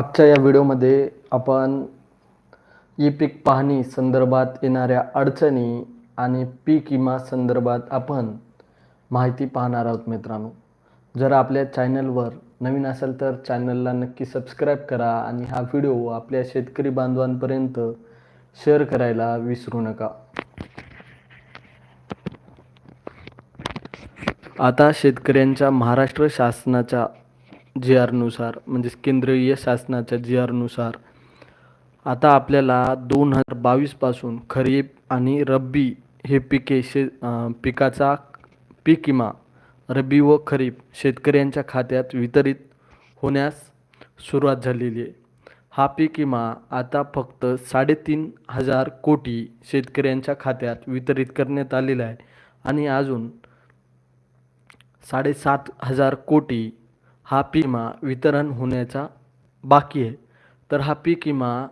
आजच्या या व्हिडिओमध्ये आपण ई पीक पाहणी संदर्भात येणाऱ्या अडचणी आणि पीक विमा संदर्भात आपण माहिती पाहणार आहोत मित्रांनो. जर आपल्या चॅनलवर नवीन असेल तर चॅनलला नक्की सबस्क्राईब करा आणि हा व्हिडिओ आपल्या शेतकरी बांधवांपर्यंत शेअर करायला विसरू नका. आता शेतकऱ्यांच्या महाराष्ट्र शासनाच्या जी आरनुसार म्हणजेच केंद्रीय शासनाच्या जी आरनुसार आता आपल्याला दोन हजार बावीसपासून खरीप आणि रब्बी हे पिके शे पिकाचा पीक विमा रब्बी व खरीप शेतकऱ्यांच्या खात्यात वितरित होण्यास सुरुवात झालेली आहे. हा पीक विमा आता फक्त साडेतीन हजार कोटी शेतकऱ्यांच्या खात्यात वितरित करण्यात आलेला आहे आणि अजून साडेसात हजार कोटी हा पीक विमा वितरण होण्याचा बाकी आहे. तर हा पीक विमा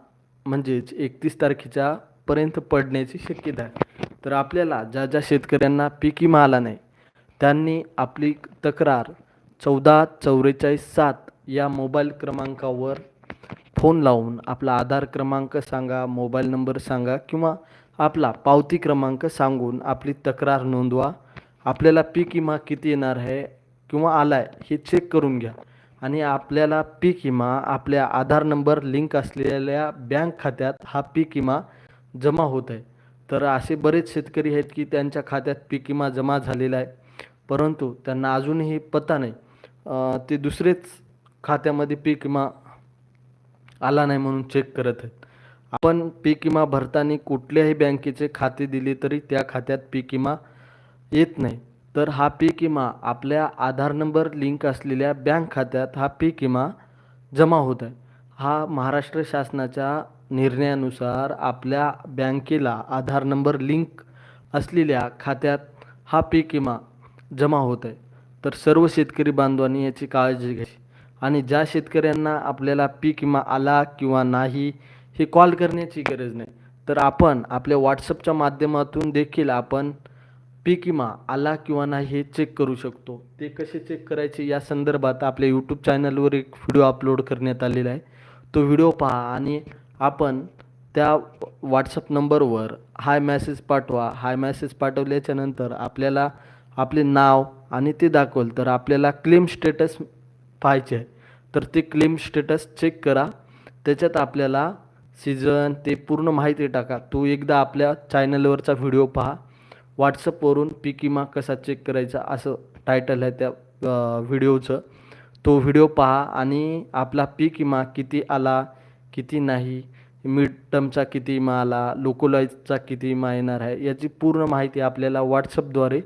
म्हणजेच एकतीस तारखेच्या पर्यंत पडण्याची शक्यता आहे. तर आपल्याला ज्या ज्या शेतकऱ्यांना पीक विमा आला नाही त्यांनी आपली तक्रार चौदा चौवेचाळीस सात या मोबाईल क्रमांकावर फोन लावून आपला आधार क्रमांक सांगा मोबाईल नंबर सांगा किंवा आपला पावती क्रमांक सांगून आपली तक्रार नोंदवा. आपल्याला पीक विमा किती येणार आहे किंवा आला आहे हे चेक करून घ्या. आणि आपल्याला पीक विमा आपल्या आधार नंबर लिंक असलेल्या बँक खात्यात हा पीक विमा जमा होत आहे. तर असे बरेच शेतकरी आहेत की त्यांच्या खात्यात पीक विमा जमा झालेला आहे. परंतु त्यांना अजूनही पत्ता नाही. ते दुसरेच खात्यामध्ये पीक विमा आला नाही म्हणून चेक करत आहेत. आपण पीक विमा भरताना कुठल्याही बँकेचे खाते दिले तरी त्या खात्यात पीक विमा येत नाही. तर हा पीक विमा आपल्या आधार नंबर लिंक असलेल्या बँक खात्यात हा पीक विमा जमा होत आहे. हा महाराष्ट्र शासनाच्या निर्णयानुसार आपल्या बँकेला आधार नंबर लिंक असलेल्या खात्यात हा पीक विमा जमा होत आहे. तर सर्व शेतकरी बांधवांनी याची काळजी घ्यायची. आणि ज्या शेतकऱ्यांना आपल्याला पीक विमा आला किंवा नाही हे कॉल करण्याची गरज नाही. तर आपण आपल्या व्हॉट्सअपच्या माध्यमातून देखील आपण पीक विमा आला किंवा नाही हे चेक करू शकतो. ते कसे चेक करायचे या संदर्भात आपल्या यूट्यूब चॅनलवर एक व्हिडिओ अपलोड करण्यात आलेला आहे. तो व्हिडिओ पहा आणि आपण त्या व्हॉट्सअप नंबरवर हाय मॅसेज पाठवा. हाय मॅसेज पाठवल्याच्या नंतर आपल्याला आपले नाव आणि ते दाखवल तर आपल्याला क्लेम स्टेटस पाहायचे आहे. तर ते क्लेम स्टेटस चेक करा. त्याच्यात आपल्याला सीझन ते पूर्ण माहिती टाका. तो एकदा आपल्या चॅनलवरचा व्हिडिओ पहा. व्हॉट्सअपवरून पीक विमा कसा चेक करायचा असं टायटल आहे त्या व्हिडिओचं तो व्हिडिओ पहा आणि आपला पीक विमा किती आला किती नाही मिड टर्मचा किती विमा आला लोकोलाईजचा किती विमा येणार आहे याची पूर्ण माहिती आपल्याला व्हॉट्सअपद्वारे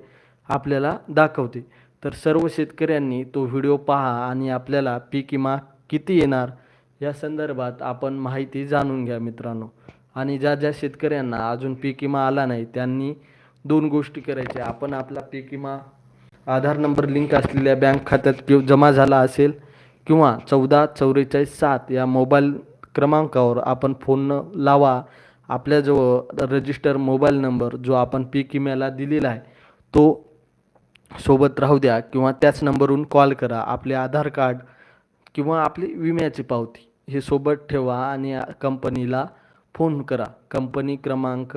आपल्याला दाखवते. तर सर्व शेतकऱ्यांनी तो व्हिडिओ पहा आणि आपल्याला पीक विमा किती येणार या संदर्भात आपण माहिती जाणून घ्या मित्रांनो. आणि ज्या ज्या शेतकऱ्यांना अजून पीक विमा आला नाही त्यांनी दोन गोष्टी करायच्या आपण आपला पीक विमा आधार नंबर लिंक असलेल्या बँक खात्यात किंवा जमा झाला असेल किंवा चौदा चौवेचाळीस सात या मोबाईल क्रमांकावर आपण फोन लावा. आपल्याजवळ रजिस्टर मोबाईल नंबर जो आपण पीक विम्याला दिलेला आहे तो सोबत राहू द्या किंवा त्याच नंबरवरून कॉल करा. आपले आधार कार्ड किंवा आपली विम्याची पावती हे सोबत ठेवा आणि कंपनीला फोन करा. कंपनी क्रमांक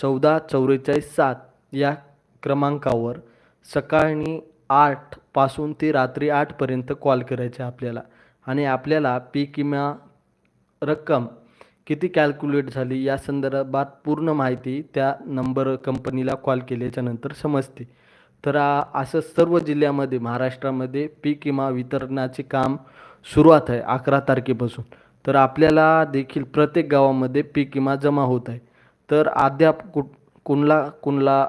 चौदा चौवेचाळीस सात या क्रमांकावर सकाळी आठपासून ते रात्री आठपर्यंत कॉल करायचे आपल्याला. आणि आपल्याला पीक विमा रक्कम किती कॅल्क्युलेट झाली या संदर्भात पूर्ण माहिती त्या नंबर कंपनीला कॉल केल्याच्यानंतर समजते. तर असं सर्व जिल्ह्यामध्ये महाराष्ट्रामध्ये पीक विमा वितरणाचे काम सुरुवात आहे अकरा तारखेपासून. तर आपल्याला देखील प्रत्येक गावामध्ये पीक विमा जमा होत आहे. तर अद्याप कुठ कुणला कुणला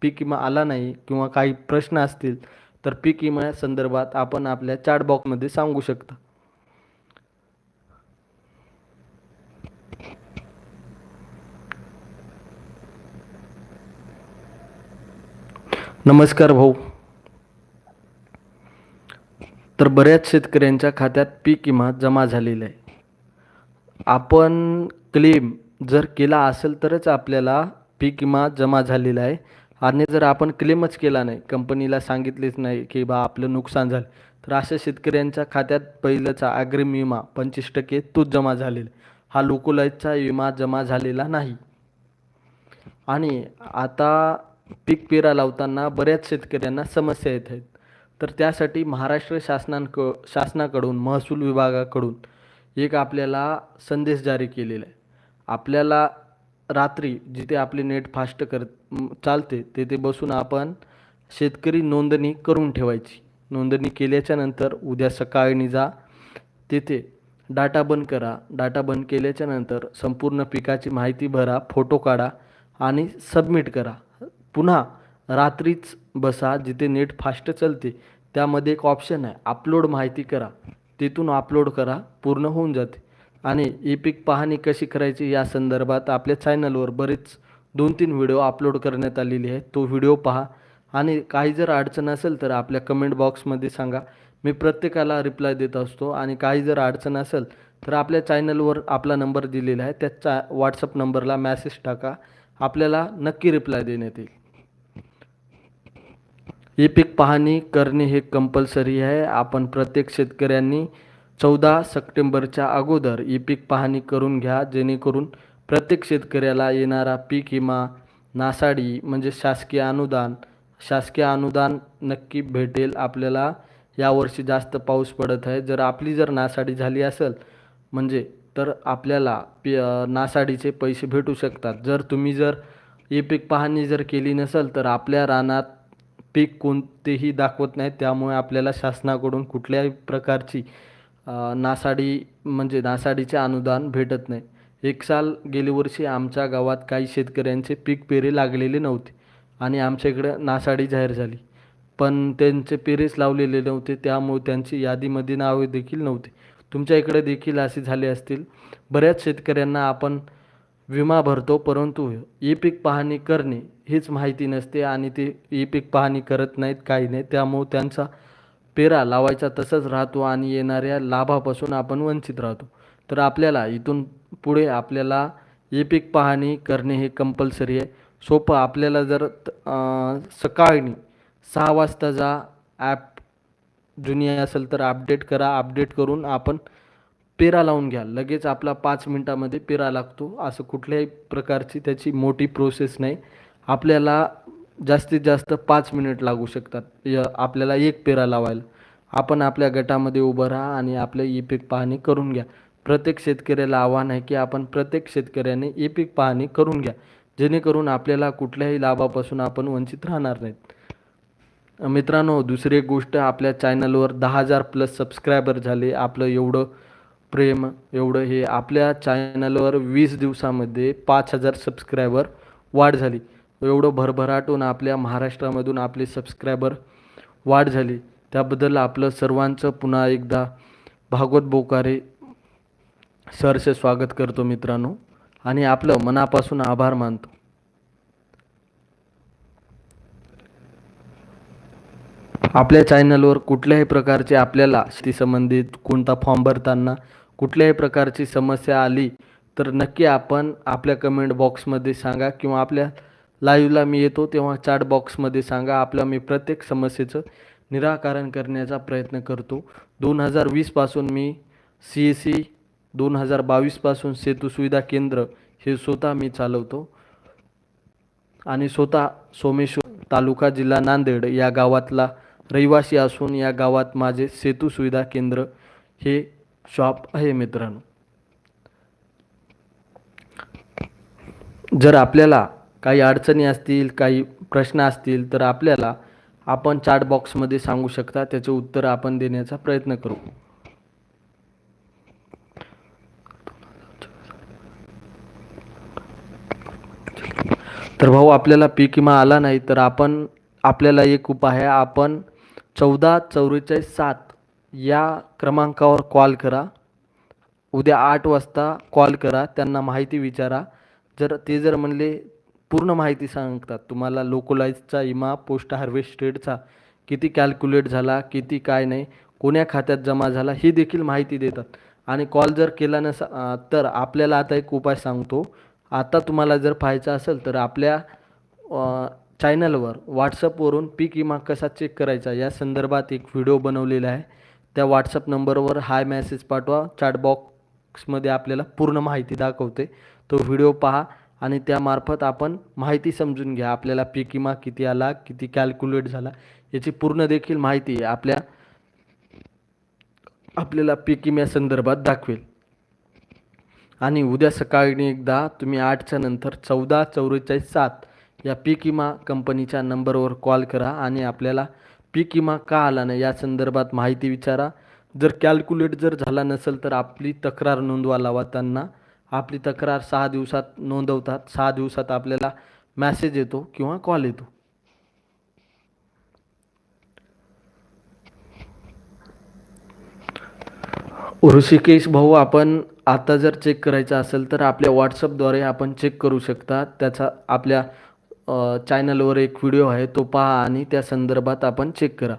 पीक विमा आला नाही किंवा काही प्रश्न असतील तर पीक विमा संदर्भात आपण आपल्या चॅट बॉक्समध्ये सांगू शकता. नमस्कार भाऊ. तर बऱ्याच शेतकऱ्यांच्या खात्यात पीक विमा जमा झालेला आहे. आपण क्लेम जर केला असेल तरच आपल्याला पीक विमा जमा झालेला आहे. आणि जर आपण क्लेमच केला नाही कंपनीला सांगितलेच नाही की बा आपलं नुकसान झालं तर अशा शेतकऱ्यांच्या खात्यात पहिल्याचा अग्रिम विमा पंचवीस टक्के तोच जमा झालेला हा लोकोलाईजचा विमा जमा झालेला नाही. आणि आता पीक पेरा लावताना बऱ्याच शेतकऱ्यांना समस्या येत आहेत. तर त्यासाठी महाराष्ट्र शासनांक शासनाकडून महसूल विभागाकडून एक आपल्याला संदेश जारी केलेला आहे. आपल्याला रात्री जिथे आपले नेट फास्ट कर चालते तेथे बसून आपण शेतकरी नोंदणी करून ठेवायची. नोंदणी केल्याच्यानंतर उद्या सकाळी जा तेथे डाटा बंद करा. डाटा बंद केल्याच्यानंतर संपूर्ण पिकाची माहिती भरा फोटो काढा आणि सबमिट करा. पुन्हा रात्रीच बसा जिथे नेट फास्ट चालते. त्यामध्ये एक ऑप्शन आहे अपलोड माहिती करा. तिथून अपलोड करा पूर्ण होऊन जाते. आणि ई पीक पाहणी कशी करायची या संदर्भात आपल्या चॅनलवर बरेच दोन तीन व्हिडिओ अपलोड करण्यात आलेले आहे तो व्हिडिओ पहा. आणि काही जर अडचण असेल तर आपल्या कमेंट बॉक्समध्ये सांगा. मी प्रत्येकाला रिप्लाय देत असतो. आणि काही जर अडचण असेल तर आपल्या चॅनलवर आपला नंबर दिलेला आहे. त्याच्या व्हॉट्सअप नंबरला मॅसेज टाका. आपल्याला नक्की रिप्लाय देण्यात येईल. ई पीक पाहणी करणे हे कंपल्सरी आहे. आपण प्रत्येक शेतकऱ्यांनी चौदा सप्टेंबरच्या अगोदर ई पीक पाहणी करून घ्या जेणेकरून प्रत्येक शेतकऱ्याला येणारा पीक विमा नासाडी म्हणजे शासकीय अनुदान शासकीय अनुदान नक्की भेटेल. आपल्याला यावर्षी जास्त पाऊस पडत आहे. जर आपली जर नासाडी झाली असेल म्हणजे तर आपल्याला पी नासाडीचे पैसे भेटू शकतात. जर तुम्ही जर ई पीक पाहणी जर केली नसेल तर आपल्या रानात पीक कोणतेही दाखवत नाही. त्यामुळे आपल्याला शासनाकडून कुठल्याही प्रकारची नासाडी म्हणजे नासाडीचे अनुदान भेटत नाही. एक साल गेली वर्षी आमच्या गावात काही शेतकऱ्यांचे पीक पेरे लागलेले नव्हते आणि आमच्या इकडं नासाडी जाहीर झाली. पण त्यांचे पेरेच लावलेले नव्हते त्यामुळे त्यांची यादीमध्ये नावे देखील नव्हते. तुमच्या इकडे देखील असे झाले असतील. बऱ्याच शेतकऱ्यांना आपण विमा भरतो परंतु ई पीक पाहणी करणे हीच माहिती नसते आणि ते ई पीक पाहणी करत नाहीत काही नाही. त्यामुळे त्यांचा पेरा लावायचा तसंच राहतो आणि येणाऱ्या लाभापासून आपण वंचित राहतो. तर आपल्याला इथून पुढे आपल्याला ए पीक पाहणी करणे हे कंपल्सरी आहे. सोपं आपल्याला जर त- सकाळी सहा वाजता जा ॲप जुनी असेल तर अपडेट करा. अपडेट करून आपण पेरा लावून घ्या. लगेच आपला पाच मिनटामध्ये पेरा लागतो. असं कुठल्याही प्रकारची त्याची मोठी प्रोसेस नाही. आपल्याला जास्तीत जास्त पाच मिनिट लागू शकतात. य आपल्याला एक पेरा लावायला. आपण आपल्या गटामध्ये उभं राहा आणि आपलं ई पीक पाहणी करून घ्या. प्रत्येक शेतकऱ्याला आव्हान आहे की आपण प्रत्येक शेतकऱ्याने ई पीक पाहणी करून घ्या. जेणेकरून आपल्याला कुठल्याही लाभापासून आपण वंचित राहणार नाहीत. मित्रांनो दुसरी एक गोष्ट आपल्या चॅनलवर दहा हजार प्लस सबस्क्रायबर झाले. आपलं एवढं प्रेम एवढं हे आपल्या चॅनलवर वीस दिवसामध्ये पाच हजार सबस्क्रायबर वाढ झाली. एवढं भरभराटून आपल्या महाराष्ट्रामधून आपले सबस्क्रायबर वाढ झाली. त्याबद्दल आपलं सर्वांचं पुन्हा एकदा भागवत बोकारे सरचे स्वागत करतो मित्रांनो. आणि आपलं मनापासून आभार मानतो. आपल्या चॅनलवर कुठल्याही प्रकारचे आपल्याला शेती संबंधित कोणता फॉर्म भरताना कुठल्याही प्रकारची समस्या आली तर नक्की आपण आपल्या कमेंट बॉक्समध्ये सांगा किंवा आपल्या लाईव्हला मी येतो तेव्हा चॅट बॉक्समध्ये सांगा आपल्या मी प्रत्येक समस्येचं निराकरण करण्याचा प्रयत्न करतो. दोन हजार वीसपासून मी सी एस सी दोन हजार बावीसपासून सेतू सुविधा केंद्र हे स्वतः मी चालवतो. आणि स्वतः सोमेश्वर तालुका जिल्हा नांदेड या गावातला रहिवासी असून या गावात माझे सेतू सुविधा केंद्र हे शॉप आहे मित्रांनो. जर आपल्याला काही अडचणी असतील काही प्रश्न असतील तर आपल्याला आपण चार्ट बॉक्समध्ये सांगू शकता. त्याचे उत्तर आपण देण्याचा प्रयत्न करू. तर भाऊ आपल्याला पीक विमा आला नाही तर आपण आपल्याला एक उपाय आहे. आपण चौदा चौवेचाळीस सात या क्रमांकावर कॉल करा. उद्या आठ वाजता कॉल करा. त्यांना माहिती विचारा. जर ते जर म्हणले पूर्ण माहिती सांगतात. तुम्हाला लोकलाईजचा इमा पोस्ट हार्वेस्टेडचा किती कॅल्क्युलेट झाला किती काय नाही कोण्या खात्यात जमा झाला ही देखील माहिती देतात. आणि कॉल जर केला नसा तर आपल्याला आता एक उपाय सांगतो. आता तुम्हाला जर पाहायचं असेल तर आपल्या चॅनलवर व्हॉट्सअपवरून पीक विमा कसा चेक करायचा या संदर्भात एक व्हिडिओ बनवलेला आहे. त्या व्हॉट्सअप नंबरवर हाय मॅसेज पाठवा. चॅटबॉक्समध्ये आपल्याला पूर्ण माहिती दाखवते. तो व्हिडिओ पहा. आणि त्यामार्फत आपण माहिती समजून घ्या आपल्याला पीक विमा किती आला किती कॅल्क्युलेट झाला याची पूर्ण देखील माहिती आपल्या आपल्याला पीक किम्या संदर्भात दाखवेल. आणि उद्या सकाळी एकदा तुम्ही आठच्या नंतर चौदा चौवेचाळीस सात या पीक विमा कंपनीच्या नंबरवर कॉल करा आणि आपल्याला पीक विमा का आला नाही या संदर्भात माहिती विचारा. जर कॅल्क्युलेट जर झाला नसेल तर आपली तक्रार नोंदवा लावा त्यांना. आपली तक्रार सहा दिवसात नोंदवतात. सहा दिवसात आपल्याला मॅसेज येतो किंवा कॉल येतो. ऋषिकेश भाऊ आपण आता जर चेक करायचं असेल तर आपल्या व्हॉट्सअपद्वारे आपण चेक करू शकता. त्याचा आपल्या चॅनलवर एक व्हिडिओ आहे. तो पहा आणि त्या संदर्भात आपण चेक करा.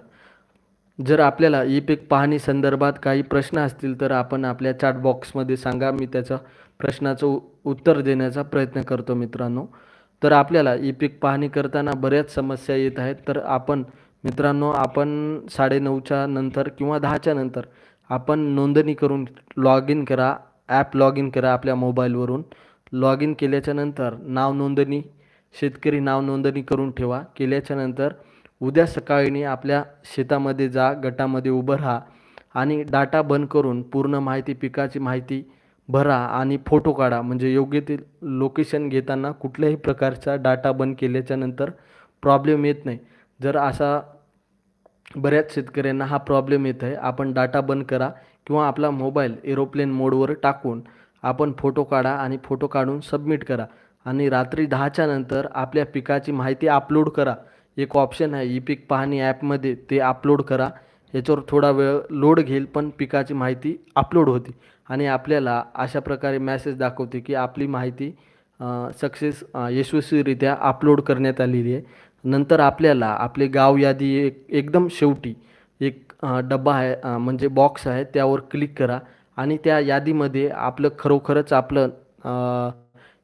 जर आपल्याला ई पीक पाहणी संदर्भात काही प्रश्न असतील तर आपण आपल्या चॅट बॉक्समध्ये सांगा. मी त्याचा प्रश्नाचं उत्तर देण्याचा प्रयत्न करतो मित्रांनो. तर आपल्याला ई पीक पाहणी करताना बऱ्याच समस्या येत आहेत. तर आपण मित्रांनो आपण साडेनऊच्या नंतर किंवा दहाच्या नंतर आपण नोंदणी करून लॉग इन करा ॲप लॉग इन करा आपल्या मोबाईलवरून. लॉग इन केल्याच्यानंतर नाव नोंदणी शेतकरी नाव नोंदणी करून ठेवा. केल्याच्यानंतर उद्या सकाळी आपल्या शेतामध्ये जा गटामध्ये उभं राहा आणि डाटा बंद करून पूर्ण माहिती पिकाची माहिती भरा आणि फोटो काढा. म्हणजे योग्य ते लोकेशन घेताना कुठल्याही प्रकारचा डाटा बंद केल्याच्यानंतर प्रॉब्लेम येत नाही. जर असा बऱ्याच शेतकऱ्यांना हा प्रॉब्लेम येत आहे आपण डाटा बंद करा किंवा आपला मोबाईल एरोप्लेन मोडवर टाकून आपण फोटो काढा आणि फोटो काढून सबमिट करा. आणि रात्री दहाच्या नंतर आपल्या पिकाची माहिती अपलोड करा. एक ऑप्शन आहे ई पीक पाहणी ॲपमध्ये ते अपलोड करा. याच्यावर थोडा वेळ लोड घेईल पण पिकाची माहिती अपलोड होते. आणि आपल्याला अशा प्रकारे मॅसेज दाखवते की आपली माहिती सक्सेस यशस्वीरित्या अपलोड करण्यात आलेली आहे. नंतर आपल्याला आपले गाव यादी एक एकदम शेवटी एक डबा आहे म्हणजे बॉक्स आहे त्यावर क्लिक करा. आणि त्या यादीमध्ये आपलं खरोखरच आपलं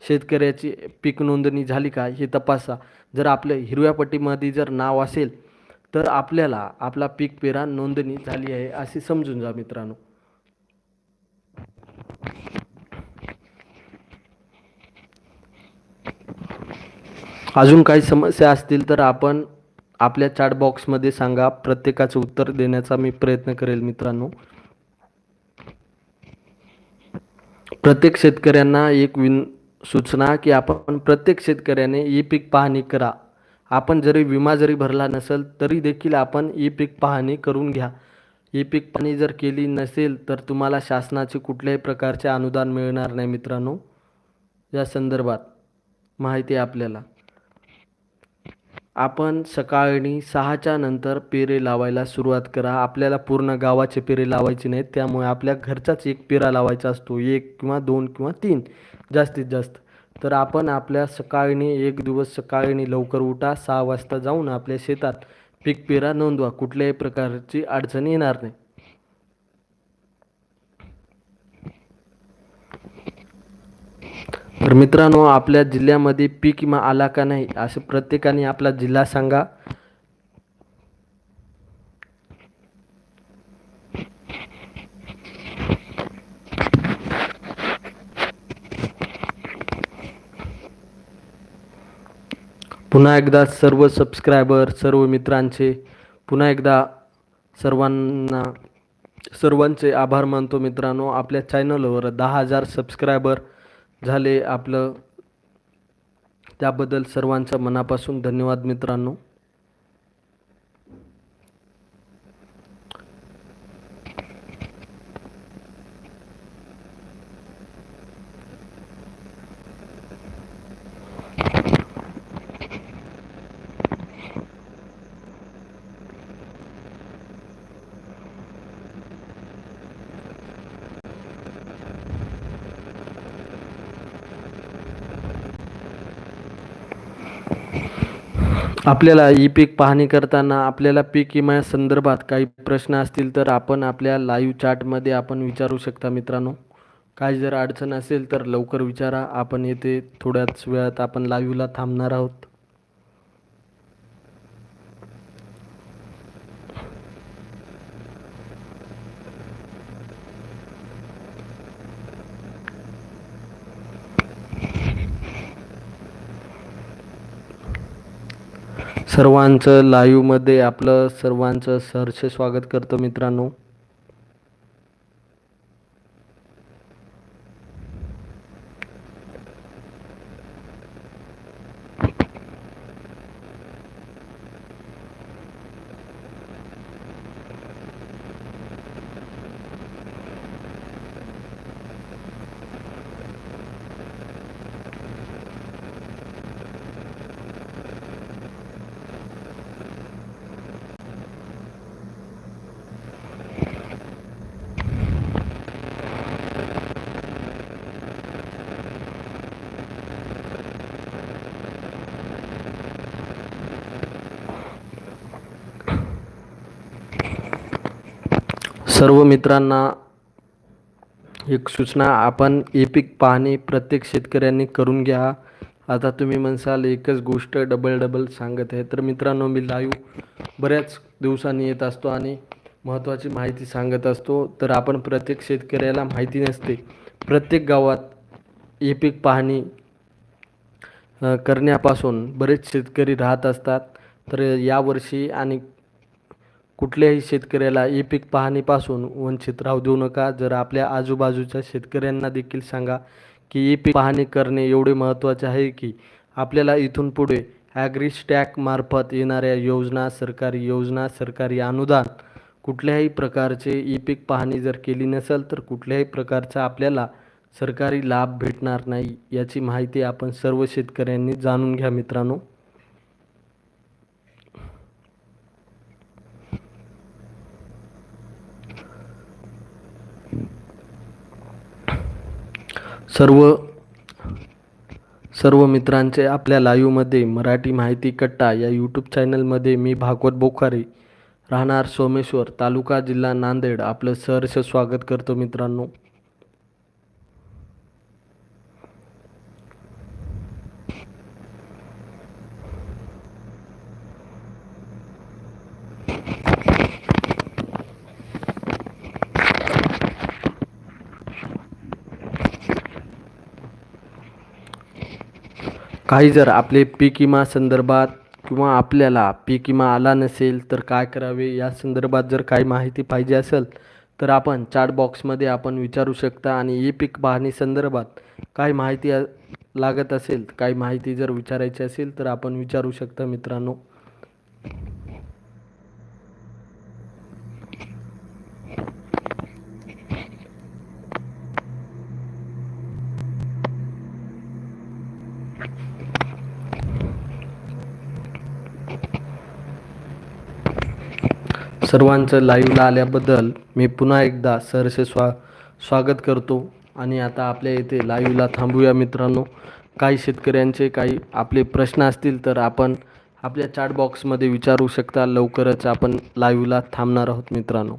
शेतकऱ्याची पीक नोंदणी झाली का हे तपासा. जर आपलं हिरव्या पट्टीमध्ये जर नाव असेल तर आपल्याला आपला पीक पेरा नोंदणी झाली आहे असे समजून जा मित्रांनो. अजून काही समस्या असतील तर आपण आपल्या चॅट बॉक्समध्ये सांगा. प्रत्येकाचं उत्तर देण्याचा मी प्रयत्न करेल मित्रांनो. प्रत्येक शेतकऱ्यांना एक विन सूचना की आपण प्रत्येक शेतकऱ्याने ई पीक पाहणी करा. आपण जरी विमा जरी भरला नसेल तरी देखील आपण ई पीक पाहणी करून घ्या. ई पीक पाहणी जर केली नसेल तर तुम्हाला शासनाचे कुठल्याही प्रकारचे अनुदान मिळणार नाही मित्रांनो. या संदर्भात माहिती आहे आपल्याला. आपण सकाळी सहाच्या नंतर पेरे लावायला सुरुवात करा. आपल्याला पूर्ण गावाचे पेरे लावायचे नाहीत त्यामुळे आपल्या घरचाच एक पेरा लावायचा असतो. एक किंवा दोन किंवा तीन. जास्तीत जास्त. तर आपण आपल्या सकाळी एक दिवस सकाळी लवकर उठा सहा वाजता जाऊन आपल्या शेतात पीक पेरा नोंदवा. कुठल्याही प्रकारची अडचण येणार नाही. तर मित्रांनो आपल्या जिल्ह्यामध्ये पीक विमा आला का नाही असं प्रत्येकाने आपला जिल्हा सांगा. पुन्हा एकदा सर्व सबस्क्रायबर सर्व मित्रांचे पुन्हा एकदा सर्वांना सर्वांचे आभार मानतो मित्रांनो. आपल्या चॅनलवर दहा हजार सबस्क्रायबर झाले आपलं. त्याबद्दल सर्वांचा मनापासून धन्यवाद मित्रांनो. आपल्याला ई पीक पाहणी करताना आपल्याला पीक विमा संदर्भात काही प्रश्न असतील तर आपण आपल्या लाईव्ह चार्टमध्ये आपण विचारू शकता मित्रांनो. काही जर अडचण असेल तर लवकर विचारा. आपण येथे थोड्याच वेळात आपण लाईव्हला थांबणार आहोत. सर्वांचं लाईव्हमध्ये आपलं सर्वांचं सहर्ष स्वागत करतो मित्रांनो. सर्व मित्रांना एक सूचना आपण ए पीक पाहणी प्रत्येक शेतकऱ्यांनी करून घ्या. आता तुम्ही म्हणसाल एकच गोष्ट डबल डबल सांगत आहे. तर मित्रांनो मी लाईव्ह बऱ्याच दिवसांनी येत असतो आणि महत्त्वाची माहिती सांगत असतो. तर आपण प्रत्येक शेतकऱ्याला माहिती नसते. प्रत्येक गावात ए पीक पाहणी करण्यापासून बरेच शेतकरी राहत असतात. तर यावर्षी आणि कुठल्याही शेतकऱ्याला ई पीक पाहणीपासून वंचित राहू देऊ नका. जर आपल्या आजूबाजूच्या शेतकऱ्यांना देखील सांगा की ई पीक पाहणी करणे एवढे महत्त्वाचे आहे की आपल्याला इथून पुढे ॲग्रिस्टॅक मार्फत येणाऱ्या योजना सरकारी योजना सरकारी अनुदान कुठल्याही प्रकारचे ई पीक पाहणी जर केली नसेल तर कुठल्याही प्रकारचा आपल्याला सरकारी लाभ भेटणार नाही याची माहिती आपण सर्व शेतकऱ्यांनी जाणून घ्या मित्रांनो. सर्व सर्व मित्रांचे आपल्या लाईव्हमध्ये मराठी माहिती कट्टा या यूट्यूब चॅनलमध्ये मी भागवत बोखारे राहणार सोमेश्वर तालुका जिल्हा नांदेड. आपलं सहर्ष स्वागत करतो मित्रांनो. काही जर आपले पीक विमा संदर्भात किंवा आपल्याला पीक विमा आला नसेल तर काय करावे? या संदर्भात जर काही माहिती पाहिजे असेल तर आपण चार्ट बॉक्समध्ये आपण विचारू शकता आणि ई पीक पाहणी संदर्भात काय माहिती लागत असेल काही माहिती जर विचारायची असेल तर आपण विचारू शकता मित्रांनो. सर्वांचं लाईव्हला आल्याबद्दल मी पुन्हा एकदा सरसे स्वा स्वागत करतो. आणि आता आपल्या इथे लाईव्हला थांबूया मित्रांनो. काही शेतकऱ्यांचे काही आपले प्रश्न असतील तर आपण आपल्या चॅट बॉक्समध्ये विचारू शकता. लवकरच आपण लाईव्हला थांबणार आहोत मित्रांनो.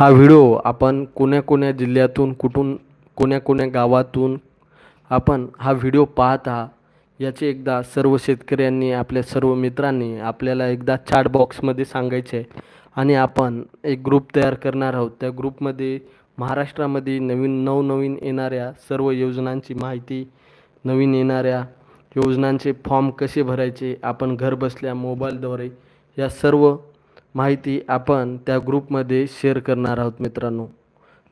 हा व्हिडिओ आपण कोण्या कोण्या जिल्ह्यातून कुठून कोण्या कोण्या गावातून आपण हा व्हिडिओ पाहत आहात. याचे एकदा सर्व शेतकऱ्यांनी आपल्या सर्व मित्रांनी आपल्याला एकदा चॅट बॉक्समध्ये सांगायचे आहे. आणि आपण एक ग्रुप तयार करणार आहोत. त्या ग्रुपमध्ये महाराष्ट्रामध्ये नवीन नवनवीन येणाऱ्या सर्व योजनांची माहिती नवीन येणाऱ्या योजनांचे फॉर्म कसे भरायचे आपण घर बसल्या मोबाईलद्वारे या सर्व माहिती आपण त्या ग्रुपमध्ये शेअर करणार आहोत मित्रांनो.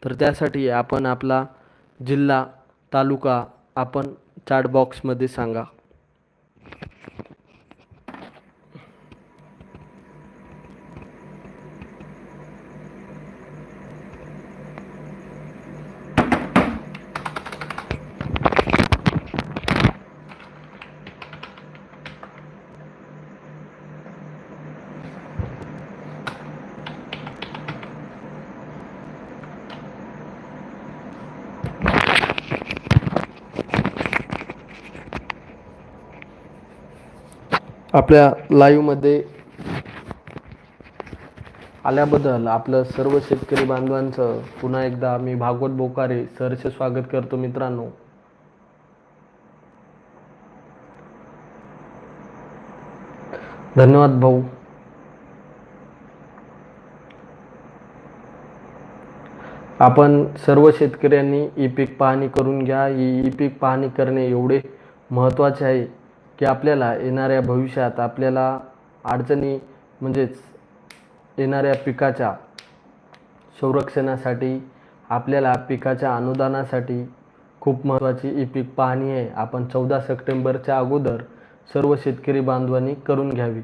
तर त्यासाठी आपण आपला जिल्हा तालुका आपण चॅट बॉक्समध्ये सांगा. आपल्या लाईव्हमध्ये आल्याबद्दल आपलं सर्व शेतकरी बांधवांचं पुन्हा एकदा मी भागवत बोकारे सरचे स्वागत करतो मित्रांनो. धन्यवाद भाऊ. आपण सर्व शेतकऱ्यांनी ई पीक पाहणी करून घ्या. ई पीक पाहणी करणे एवढे महत्त्वाचे आहे. की आपल्याला येणाऱ्या भविष्यात आपल्याला अडचणी म्हणजेच येणाऱ्या पिकाच्या संरक्षणासाठी आपल्याला पिकाच्या अनुदानासाठी खूप महत्त्वाची ई पीक पाहणी आहे. आपण चौदा सप्टेंबरच्या अगोदर सर्व शेतकरी बांधवांनी करून घ्यावी.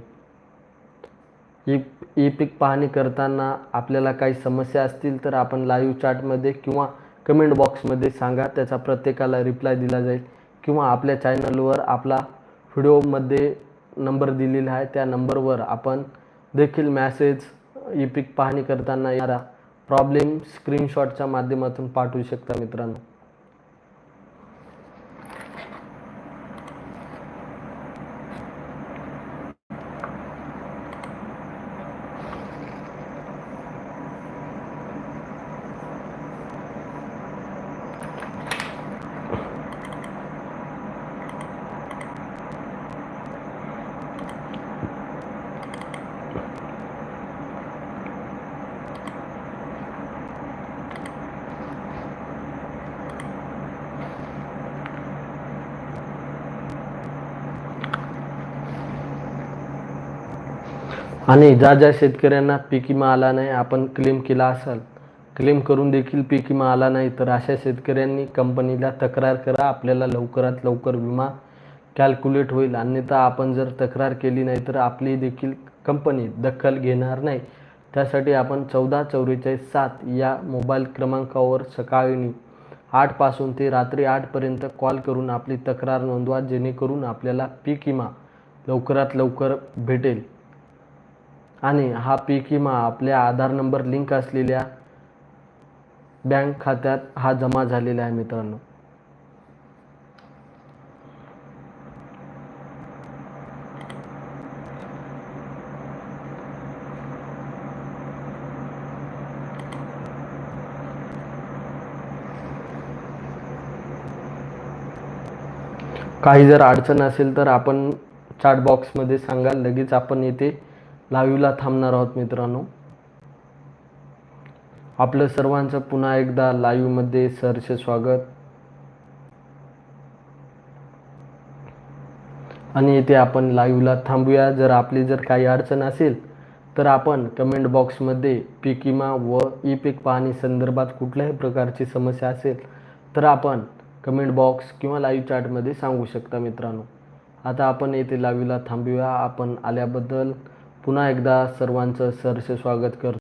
ई ई पीक पाहणी करताना आपल्याला काही समस्या असतील तर आपण लाईव्ह चॅटमध्ये किंवा कमेंट बॉक्समध्ये सांगा. त्याचा प्रत्येकाला रिप्लाय दिला जाईल किंवा आपल्या चॅनलवर आपला व्हिडिओमध्ये नंबर दिलेला आहे. त्या नंबरवर आपण देखील मॅसेज ई पिक पाहणी करताना येणारा प्रॉब्लेम स्क्रीनशॉटच्या माध्यमातून पाठवू शकता मित्रांनो. आणि ज्या ज्या शेतकऱ्यांना पीक विमा आला नाही आपण क्लेम केला असाल क्लेम करून देखील पीक विमा आला नाही तर अशा शेतकऱ्यांनी कंपनीला तक्रार करा आपल्याला लवकरात लवकर विमा कॅल्क्युलेट होईल. अन्यथा आपण जर तक्रार केली नाही तर आपली देखील कंपनी दखल घेणार नाही. त्यासाठी आपण चौदा चौवेचाळीस सात या मोबाईल क्रमांकावर सकाळी आठपासून ते रात्री आठपर्यंत कॉल करून आपली तक्रार नोंदवा जेणेकरून आपल्याला पीक विमा लवकरात लवकर भेटेल. आणि हा पीक विमा आपल्या आधार नंबर लिंक असलेल्या बँक खात्यात हा जमा झालेला आहे मित्रांनो. काही जर अडचण असेल तर आपण चार्ट बॉक्समध्ये सांगाल लगेच आपण येथे लाईव्हला थांबणार आहोत मित्रांनो. आपलं सर्वांचं पुन्हा एकदा लाईव्हमध्ये सरचे स्वागत. आणि येथे आपण लाईव्हला थांबूया. जर आपली जर काही अडचण असेल तर आपण कमेंट बॉक्समध्ये पीक विमा व ई पीक पाहणी संदर्भात कुठल्याही प्रकारची समस्या असेल तर आपण कमेंट बॉक्स किंवा लाईव्ह चॅटमध्ये सांगू शकता मित्रांनो. आता आपण येथे लाईव्हला थांबूया. आपण आल्याबद्दल पुन्हा एकदा सर्वांचं सरसे स्वागत करतो.